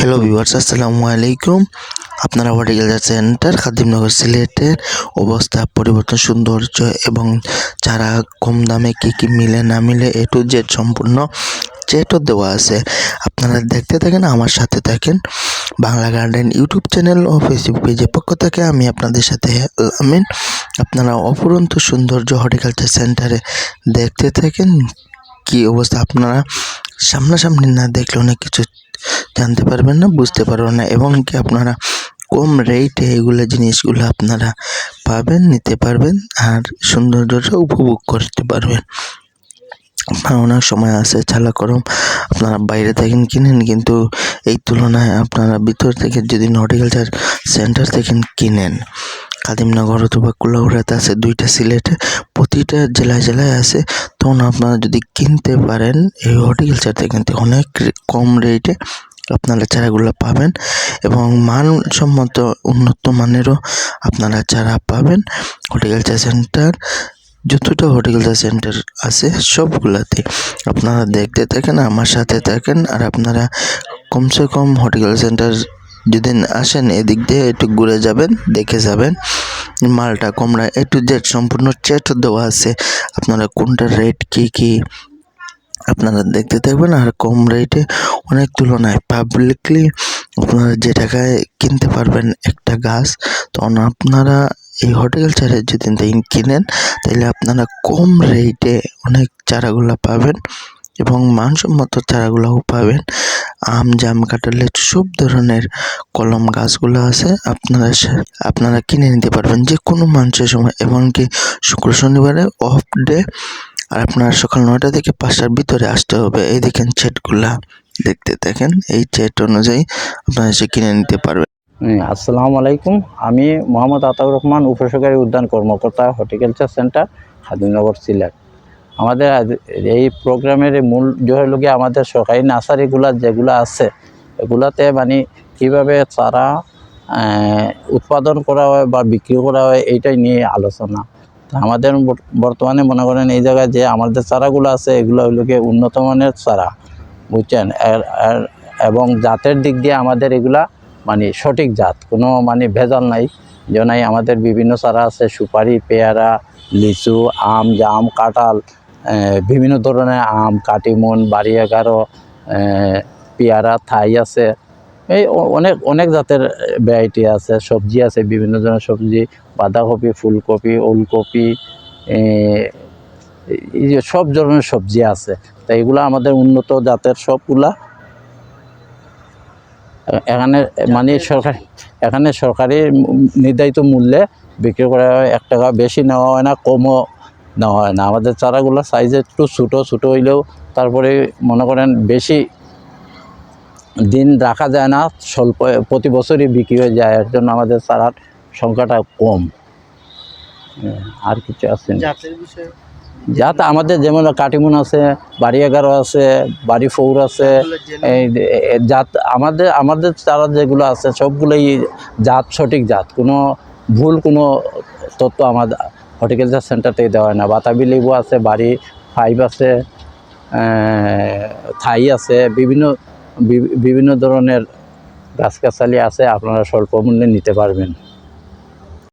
Hello viewers আসসালামু আলাইকুম। আপনারা হর্টিকালচার সেন্টার খাদিমনগর সিলেটের অবস্থা, পরিবর্তন, সৌন্দর্য এবং যারা কম দামে কি কি মিলে, না মিলে এ টু জেড সম্পূর্ণ চেটও দেওয়া আছে। আপনারা দেখতে থাকেন, আমার সাথে থাকেন বাংলা গার্ডেন ইউটিউব চ্যানেল ও ফেসবুক পেজের পক্ষ থেকে। আমি আপনাদের সাথে আমিন। আপনারা অপরন্ত সৌন্দর্য হর্টিকালচার সেন্টারে দেখতে থাকেন। কি অবস্থা আপনারা? সামনাসামনি না দেখলে অনেক কিছু জানতে পারবেন না, বুঝতে পারবেন না, এবং কি আপনারা কম রেটে এগুলো জিনিসগুলো আপনারা পাবেন, নিতে পারবেন, আর সৌন্দর্যটা উপভোগ করতে পারবেন। অনেক সময় আছে, ছালা করম, আপনারা বাইরে থেকে কিনেন, কিন্তু এই তুলনায় আপনারা ভিতর থেকে যদি হর্টিকালচার সেন্টার থেকে কিনেন। কাদিমনগর অথবা কুলাউড়াতে আছে, দুইটা সিলেটে, প্রতিটা জেলায় জেলায় আছে, তখন আপনারা যদি কিনতে পারেন, এই হর্টিকালচার থেকে কিন্তু অনেক কম রেটে আপনারা চারাগুলো পাবেন এবং মানসম্মত উন্নত মানেরও আপনারা চারা পাবেন। হর্টিকালচার সেন্টার, যতটা হর্টিকালচার সেন্টার আছে সবগুলাতে আপনারা দেখতে থাকেন, আমার সাথে থাকেন আর আপনারা কমসে কম হর্টিকালচার সেন্টার যদি আসেন এদিক দিয়ে একটু ঘুরে যাবেন, দেখে যাবেন। মালটা কমরা এ টু জেড সম্পূর্ণ চেট দেওয়া আছে, আপনারা কোনটা রেট কী কী আপনারা দেখতে থাকবেন আর কম রেটে অনেক তুলনায় পাবলিকলি আপনারা যে টাকায় কিনতে পারবেন একটা গাছ তখন আপনারা এই হোটেল হর্টিকালচারে যদি কিনেন তাহলে আপনারা কম রেটে অনেক চারাগুলো পাবেন এবং মানসম্মত চারাগুলোও পাবেন। আম, জাম, কাঁঠাল সব ধরনের কলম গাছগুলো আছে, আপনারা আপনারা কিনে নিতে পারবেন যে কোনো মানুষের সময়, এমনকি শুক্র, শনিবারে অফ ডে আর আপনার সকাল নয়টা থেকে পাঁচটার ভিতরে আসতে হবে। এই দেখেন চেটগুলা দেখতে দেখেন, এই চেট অনুযায়ী আপনারা এসে কিনে নিতে পারবেন। আসসালামু আলাইকুম। আমি মোহাম্মদ আতাউর রহমান, উপসহকারী উদ্যান কর্মকর্তা, হর্টিকালচার সেন্টার খাদিমনগর সিলেট। আমাদের এই প্রোগ্রামের মূল যে হলো গিয়ে আমাদের সরকারি নার্সারিগুলা যেগুলো আছে, এগুলাতে মানে কীভাবে চারা উৎপাদন করা হয় বা বিক্রি করা হয়, এইটাই নিয়ে আলোচনা। আমাদের বর্তমানে মনে করেন এই জায়গায় যে আমাদের চারাগুলো আছে, এগুলো হলো গিয়ে উন্নত মানের চারা। বুঝছেন? এবং জাতের দিক দিয়ে আমাদের এগুলা মানে সঠিক জাত, কোনো মানে ভেজাল নাই। যেমন এই আমাদের বিভিন্ন চারা আছে, সুপারি, পেয়ারা, লিচু, আম, জাম, কাঁঠাল বিভিন্ন ধরনের আম, কাটিমন বাড়ি এগারো পেয়ারা, থাই আছে। এই অনেক অনেক জাতের ভ্যারাইটি আছে, সবজি আছে, বিভিন্ন ধরনের সবজি, বাঁধাকপি, ফুলকপি, ওলকপি সব ধরনের সবজি আছে। তা এগুলো আমাদের উন্নত জাতের সবগুলা। এখানে মানে সরকার এখানে সরকারি নির্ধারিত মূল্যে বিক্রি করা হয় এক টাকা বেশি নেওয়া হয় না কমও নেওয়া হয় না। আমাদের চারাগুলো সাইজে একটু ছোটো ছোটো হইলেও তারপরে মনে করেন বেশি দিন রাখা যায় না স্বল্প প্রতি বছরই বিক্রি হয়ে যায়। এর জন্য আমাদের চারার সংখ্যাটা কম। হ্যাঁ, আর কিছু আছে না? জাত আমাদের যেমন কাটিমুন আছে বাড়ি এগারো আছে, বাড়ি ফৌর আছে, এই জাত, আমাদের আমাদের চারা যেগুলো আছে, সবগুলোই জাত সঠিক জাত। কোনো ভুল কোনো তথ্য আমাদের হর্টিকালচার সেন্টার থেকে দেওয়া হয় না। বাতাবি লেবু আছে, বাড়ি ফাইভ আছে থাই আছে, বিভিন্ন বিভিন্ন ধরনের গাছগাছালি আছে, আপনারা স্বল্প মূল্যে নিতে পারবেন।